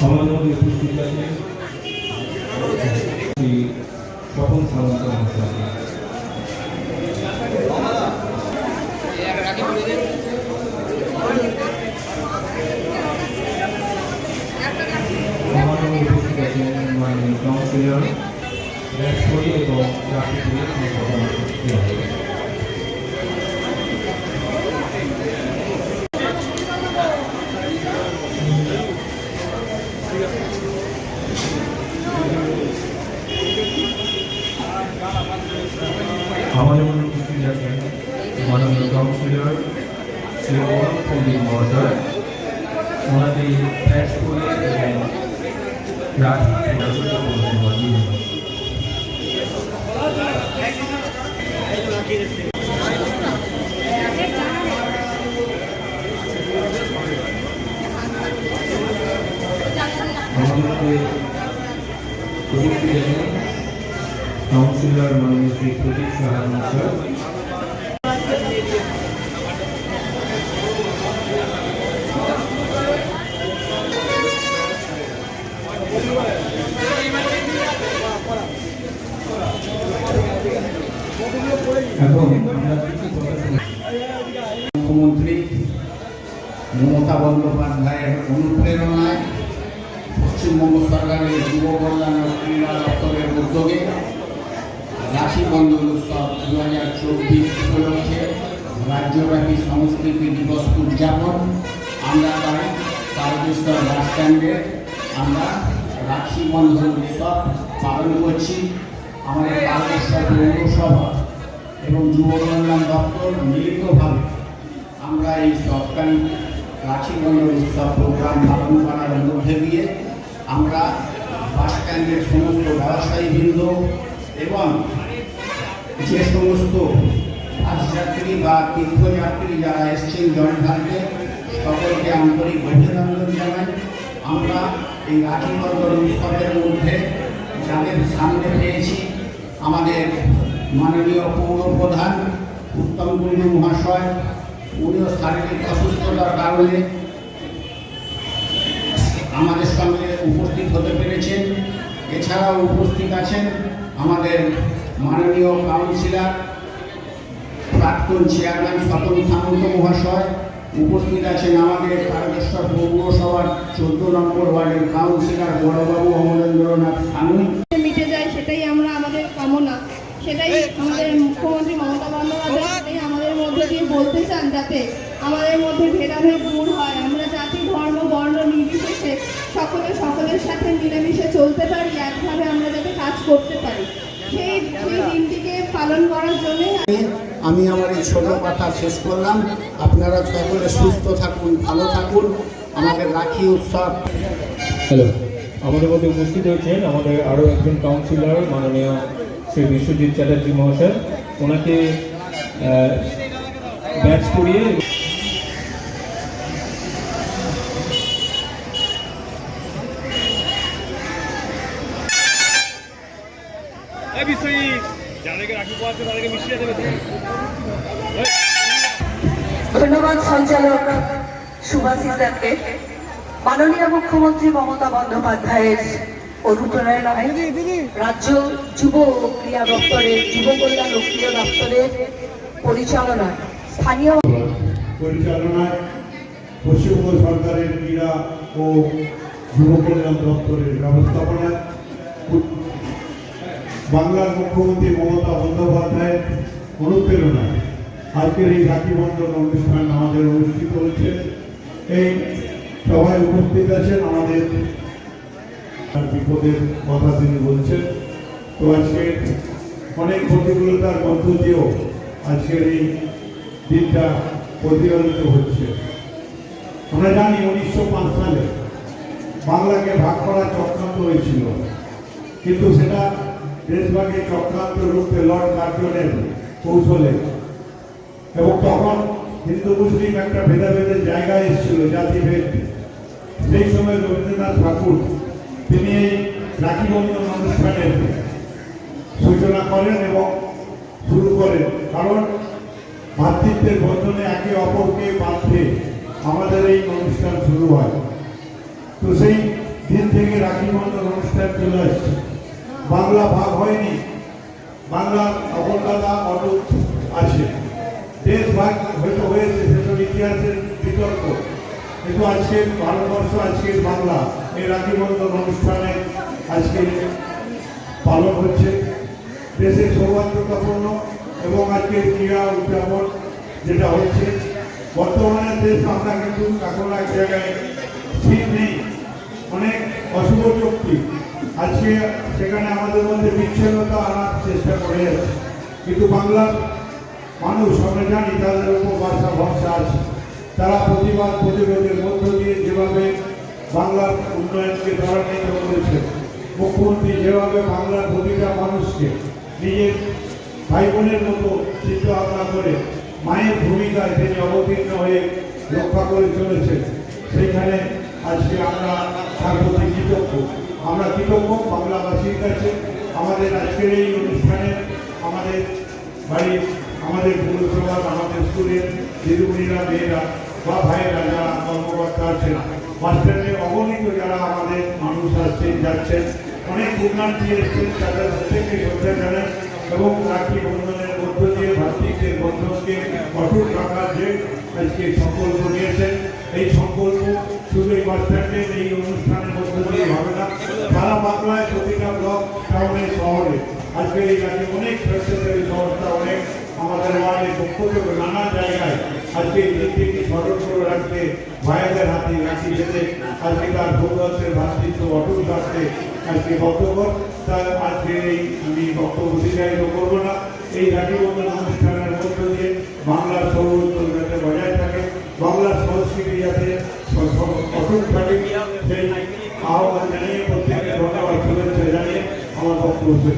মধ্যে উপস্থিত আছেন শ্রী স্বপন সামন্ত মহাশয় কাউন্সিলর এবং রাষ্ট্রপতি মধ্যে উপস্থিত আছেন মাননীয় কাউন্সিলর শ্রী পণ্ডিত মহাশয় ওনাকে ফ্ল্যাশ করে এবং আমাদেরকে কাউন্সিলর মাননীয় শ্রী প্রদীপ সাহা মহাশয়। মুখ্যমন্ত্রী মমতা বন্দ্যোপাধ্যায়ের অনুপ্রেরণায় পশ্চিমবঙ্গ সরকারের যুব কল্যাণ ক্রীড়া দপ্তরের উদ্যোগে রাখি বন্ধন উৎসব দু হাজার চব্বিশ উপলক্ষে রাজ্যব্যাপী সংস্কৃতি দিবস উদযাপন। আমরা তাই তারকেশ্বর বাস স্ট্যান্ডে আমরা রাখি বন্ধন উৎসব পালন করছি। আমাদের তারকেশ্বর পৌরসভা এবং যুব কল্যাণ দপ্তর মিলিতভাবে আমরা এই সরকারি রাখি বন্ধন উৎসব প্রোগ্রাম পালন করার মধ্যে দিয়ে আমরা বাস স্ট্যান্ডের সমস্ত ব্যবসায়ীবৃন্দ এবং যে সমস্ত বাসযাত্রী বা তীর্থযাত্রী যারা এসছেন জলঢালকে সকলকে আন্তরিক অভিনন্দন জানাই। আমরা এই রাখি উৎসবের মধ্যে যাদের সামনে পেয়েছি আমাদের মাননীয় পৌর প্রধান উত্তম কুণ্ডু মহাশয়, উনিও শারীরিক অসুস্থতার কারণে আমাদের সঙ্গে উপস্থিত হতে পেরেছেন। এছাড়াও উপস্থিত আছেন আমাদের মাননীয় কাউন্সিলর, প্রাক্তন চেয়ারম্যান স্বপন সামন্ত মহাশয় উপস্থিত আছেন আমাদের তারকেশ্বর পৌরসভার চোদ্দ নম্বর ওয়ার্ডের কাউন্সিলর বড়বাবু অমরেন্দ্রনাথ সানুই মিটে যায় সেটাই আমরা আমাদের কামনা। সেটাই আমাদের মুখ্যমন্ত্রী মমতা বন্দ্যোপাধ্যায় আমাদের মধ্যে দিয়ে বলতে চান যাতে আমাদের মধ্যে ভেদাভেদ দূর হয়। আমরা জাতি, ধর্ম, বর্ণ নির্বিশেষে সকলে সকলের সাথে মিলেমিশে চলতে পারি। একভাবে আমরা যাতে কাজ করতে পারি সেই সেই দিনটিকে পালন করার জন্যই আমি আমার এই ছোট কথা শেষ করলাম। আপনারা সকলে সুস্থ থাকুন ভালো থাকুন। আমাদের রাখি উৎসব। হ্যালো আমাদের মধ্যে উপস্থিত হয়েছেন আমাদের আরও একজন কাউন্সিলর মাননীয় শ্রী বিশ্বজিৎ চ্যাটার্জি মহাশয়। ওনাকে ব্যাচ করিয়ে ধন্যবাদ সঞ্চালক সুভাষিস দেবকে মাননীয় মুখ্যমন্ত্রী মমতা বন্দ্যোপাধ্যায়ের অনুপ্রেরণায় রাজ্য যুব ও ক্রীড়া দপ্তরের যুব কল্যাণ ও ক্রীড়া দপ্তরের পরিচালনায় স্থানীয় পরিচালনায় পশ্চিমবঙ্গ সরকারের ক্রীড়া ও যুব কল্যাণ দপ্তরের ব্যবস্থাপনায় বাংলার মুখ্যমন্ত্রী মমতা বন্দ্যোপাধ্যায়ের অনুপ্রেরণায় আজকের এই রাখি বন্ধন অনুষ্ঠান আমাদের অনুষ্ঠিত হচ্ছে। এই সবাই উপস্থিত আছেন আমাদের বিপদের কথা তিনি বলছেন। তো আজকে অনেক প্রতিকূলতার মধ্য দিয়েও আজকের এই দিনটা প্রতিপালিত হচ্ছে। আমরা জানি উনিশশো পাঁচ সালে বাংলাকে ভাগ করার চক্রান্ত হয়েছিল, কিন্তু সেটা দেশভাগে চক্রান্ত রূপে লর্ড কার্জনের কৌশলে। এবং তখন হিন্দু, মুসলিম একটা ভেদাভেদের জায়গা এসেছিল, জাতিভেদ। সেই সময় রবীন্দ্রনাথ ঠাকুর, তিনি এই রাখি বন্ধন অনুষ্ঠানের সূচনা করেন এবং শুরু করেন। কারণ ভাতৃত্বের বন্ধনে একে অপরকে বাঁধতে আমাদের এই অনুষ্ঠান শুরু হয়। তো সেই দিন থেকে রাখি বন্ধন অনুষ্ঠান চলে আসছে। বাংলা ভাগ হয়নি। বাংলার অবদাতা অটুট আছে। দেশ ভাগ হয়তো হয়েছে সেসব ইতিহাসের বিতর্ক। কিন্তু আজকে ভারতবর্ষ, আজকে বাংলা, এই রাখি বন্ধন অনুষ্ঠানে আজকে পালন হচ্ছে। দেশের সৌভাগ্যতাপূর্ণ এবং আজকে ক্রীড়া উদযাপন যেটা হচ্ছে, বর্তমানে দেশ আমরা কিন্তু এখন এক জায়গায় ঠিক নেই। অনেক অশুভ শক্তি। আজকে সেখানে আমাদের মধ্যে বিচ্ছিন্নতা আনার চেষ্টা করে যাচ্ছে। কিন্তু বাংলার মানুষ, আমরা জানি তাদের উপর ভাষা ভরসা আছে। তারা প্রতিবাদ প্রতিরোধের মধ্য দিয়ে যেভাবে বাংলার উন্নয়নকে ত্বরান্বিত করেছে, মুখ্যমন্ত্রী যেভাবে বাংলার প্রতিটা মানুষকে নিজের ভাই বোনের মতো চিন্তা ভাবনা করে মায়ের ভূমিকায় তিনি অবতীর্ণ হয়ে রক্ষা করে চলেছেন সেইখানে আজকে আমরা তার প্রতি কৃতজ্ঞ আমরা কৃতজ্ঞ বাংলাবাসীর কাছে আমাদের আজকের এই অনুষ্ঠানে আমাদের বাড়ির আমাদের পুরসভার আমাদের স্কুলের দিদিমণিরা মেয়েরা বা ভাইয়েরা যারা কর্মকর্তা আছেন মাস্টারদের অগণিত যারা আমাদের মানুষ আসছেন যাচ্ছেন অনেক পুণ্যার্থী এসছেন তাদের প্রত্যেককে শ্রদ্ধা জানাই এবং রাখি বন্ধনের মধ্য দিয়ে ভাতৃত্বের বন্ধনকে অটুট রাখার যে আজকে সংকল্প নিয়েছেন এই সংকল্প শুধু এই বাসস্ট্যান্ডের এই অনুষ্ঠানের মধ্য দিয়ে হবে না সারা বাংলায় প্রতিটা ব্লক টাউনে শহরে। আজকে এই রাজ্যে অনেক স্বেচ্ছাসেবী সংস্থা, অনেক আমাদের ওয়ার্ডের পক্ষ থেকে নানা জায়গায় আজকে দিনটিকে স্মরণ করে রাখতে ভাইদের হাতে রাখি যেতে আজকে তার ভূগতের ভাতৃত্ব অটুট রাখতে আজকে বক্তব্য তার আজকে এই আমি বক্তব্য দীর্ঘায়িত করব না। এই রাখি বন্ধন সেই